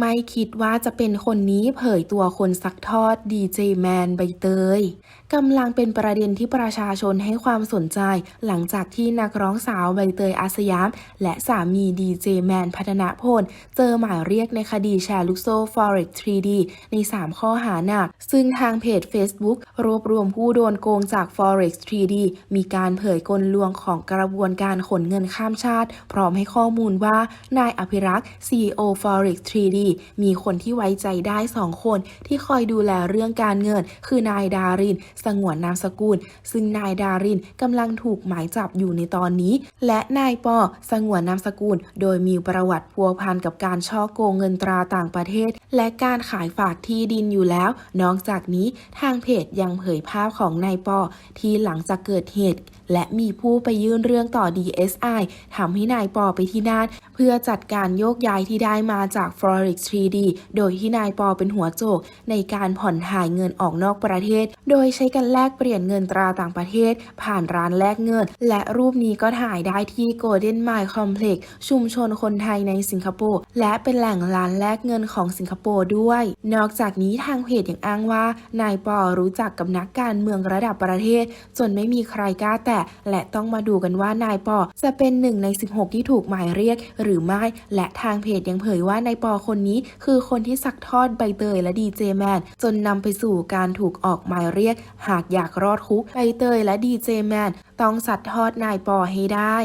ไม่คิดว่าจะเป็นคนนี้เผยตัวคนซักทอดดีเจแมนใบเตยกำลังเป็นประเด็นที่ประชาชนให้ความสนใจ หลังจากที่นักร้องสาวใบเตยอาสยาม และสามีดีเจแมนพัฒนาพล เจอหมายเรียกในคดีแชร์ลูกโซ่ Forex 3D ใน 3 ข้อหาหนัก ซึ่งทางเพจ Facebook รวบรวมผู้โดนโกงจาก Forex 3D มีการเผยกลลวงของกระบวนการขนเงินข้ามชาติ พร้อมให้ข้อมูลว่านายอภิรักษ์ CEO Forex 3D มีคนที่ไว้ใจได้สองคนที่คอยดูแลเรื่องการเงิน คือนายดาริน สงวนนามสกุล ซึ่งนายดารินกำลังถูกหมายจับอยู่ในตอนนี้ และนายปอสงวนนามสกุล โดยมีประวัติพัวพันกับการช่อโกงเงินตราต่างประเทศและการขายฝากที่ดินอยู่แล้ว นอกจากนี้ทางเพจยังเผยภาพของนายปอที่หลังจากเกิดเหตุ และมีผู้ไปยื่นเรื่องต่อ DSI ทำให้นายปอไปที่นั่นเพื่อจัดการโยกย้ายที่ได้มาจาก Forex 3D โดยที่นายปอเป็นหัวโจก ในการผ่อนถ่ายเงินออกนอกประเทศ โดยใช้กันแลกเปลี่ยนเงินตราต่างประเทศ ผ่านร้านแลกเงิน และรูปนี้ก็ถ่ายได้ที่ Golden Mile Complex ชุมชนคนไทยในสิงคโปร์และเป็นแหล่งร้านแลกเงินของสิงคโปโปร์ด้วย นอกจากนี้ทางเพจยังอ้างว่า นายปอรู้จักกับนักการเมืองระดับประเทศ จนไม่มีใครกล้าแตะและต้องมาดูกันว่านายปอจะเป็นหนึ่งใน 16 ที่ถูกหมายเรียก หรือไม่ และทางเพจยังเผยว่านายปอคนนี้ คือคนที่สักทอดใบเตยและดีเจแมนจนนำไปสู่การถูกออกหมายเรียก หากอยากรอดคุกใบเตยและดีเจแมนต้องสัดทอดนายปอให้ได้